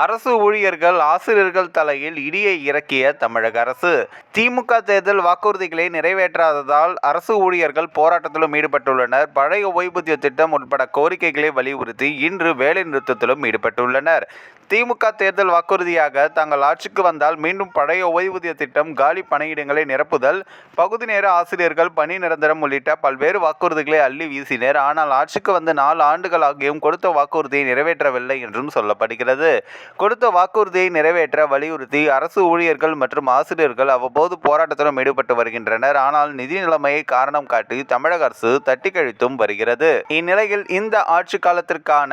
அரசு ஊழியர்கள் ஆசிரியர்கள் தலையில் இடியை இறக்கிய தமிழக அரசு. திமுக தேர்தல் வாக்குறுதிகளை நிறைவேற்றாததால் அரசு ஊழியர்கள் போராட்டத்திலும் ஈடுபட்டுள்ளனர். பழைய ஓய்வூதிய திட்டம் உட்பட கோரிக்கைகளை வலியுறுத்தி இன்று வேலைநிறுத்தத்திலும் ஈடுபட்டுள்ளனர். திமுக தேர்தல் வாக்குறுதியாக தாங்கள் ஆட்சிக்கு வந்தால் மீண்டும் பழைய ஓய்வூதிய திட்டம் காலி பணியிடங்களை நிரப்புதல் பகுதி நேர ஆசிரியர்கள் பணி நிரந்தரம் உள்ளிட்ட பல்வேறு வாக்குறுதிகளை அள்ளி வீசினர். ஆனால் ஆட்சிக்கு வந்து நாலு ஆண்டுகள் ஆகியும் கொடுத்த வாக்குறுதியை நிறைவேற்றவில்லை என்றும் சொல்லப்படுகிறது. கொடுத்த வாக்குறுதியை நிறைவேற்ற வலியுறுத்தி அரசு ஊழியர்கள் மற்றும் ஆசிரியர்கள் அவ்வப்போது போராட்டத்திலும் ஈடுபட்டு வருகின்றனர். ஆனால் நிதி நிலைமையை காரணம் காட்டி தமிழக அரசு தட்டி கழித்தும் வருகிறது. இந்நிலையில் இந்த ஆட்சி காலத்திற்கான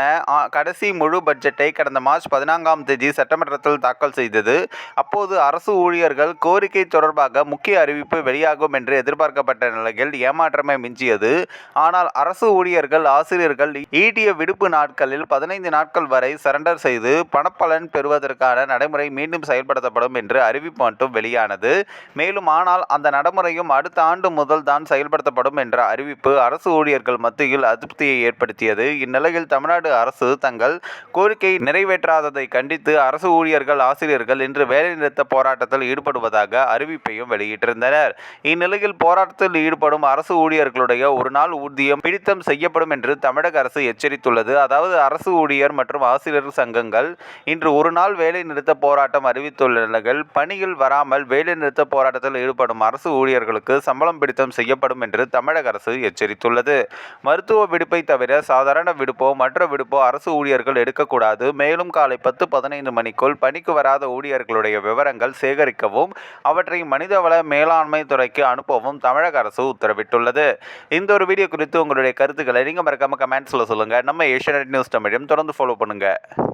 கடைசி முழு பட்ஜெட்டை கடந்த மார்ச் பதினான்காம் தேதி சட்டமன்றத்தில் தாக்கல் செய்தது. அப்போது அரசு ஊழியர்கள் கோரிக்கை தொடர்பாக முக்கிய அறிவிப்பு வெளியாகும் என்று எதிர்பார்க்கப்பட்ட நிலையில் ஏமாற்றமே மிஞ்சியது. ஆனால் அரசு ஊழியர்கள் ஆசிரியர்கள் ஈட்டிய விடுப்பு நாட்களில் பதினைந்து நாட்கள் வரை சரண்டர் செய்து பண நற்பலன் பெறுவதற்கான நடைமுறை மீண்டும் செயல்படுத்தப்படும் என்று அறிவிப்பு மட்டும் வெளியானது. மேலும் ஆனால் அந்த நடைமுறையும் அடுத்த ஆண்டு முதல் தான் செயல்படுத்தப்படும் என்ற அறிவிப்பு அரசு ஊழியர்கள் மத்தியில் அதிருப்தியை ஏற்படுத்தியது. இந்நிலையில் தமிழ்நாடு அரசு தங்கள் கோரிக்கை நிறைவேற்றாததை கண்டித்து அரசு ஊழியர்கள் ஆசிரியர்கள் இன்று வேலைநிறுத்த போராட்டத்தில் ஈடுபடுவதாக அறிவிப்பையும் வெளியிட்டிருந்தனர். இந்நிலையில் போராட்டத்தில் ஈடுபடும் அரசு ஊழியர்களுடைய ஒரு நாள் ஊதியம் பிடித்தம் செய்யப்படும் என்று தமிழக அரசு எச்சரித்துள்ளது. அதாவது அரசு ஊழியர் மற்றும் ஆசிரியர் சங்கங்கள் இன்று ஒரு நாள் வேலை நிறுத்த போராட்டம் அறிவித்துள்ள பணியில் வராமல் வேலை நிறுத்த போராட்டத்தில் ஈடுபடும் அரசு ஊழியர்களுக்கு சம்பளம் பிடித்தம் செய்யப்படும் என்று தமிழக அரசு எச்சரித்துள்ளது. மருத்துவ விடுப்பை தவிர சாதாரண விடுப்போ மற்ற விடுப்போ அரசு ஊழியர்கள் எடுக்கக்கூடாது. மேலும் காலை பத்து பதினைந்து மணிக்குள் பணிக்கு வராத ஊழியர்களுடைய விவரங்கள் சேகரிக்கவும் அவற்றை மனிதவள மேலாண்மை துறைக்கு அனுப்பவும் தமிழக அரசு உத்தரவிட்டுள்ளது. இந்த ஒரு வீடியோ குறித்து உங்களுடைய கருத்துக்களை நீங்கள் மறக்காமல் கமெண்ட்ஸில் சொல்லுங்கள் நம்ம ஏஷியநெட் நியூஸ் தமிழையும் தொடர்ந்து ஃபாலோ பண்ணுங்கள்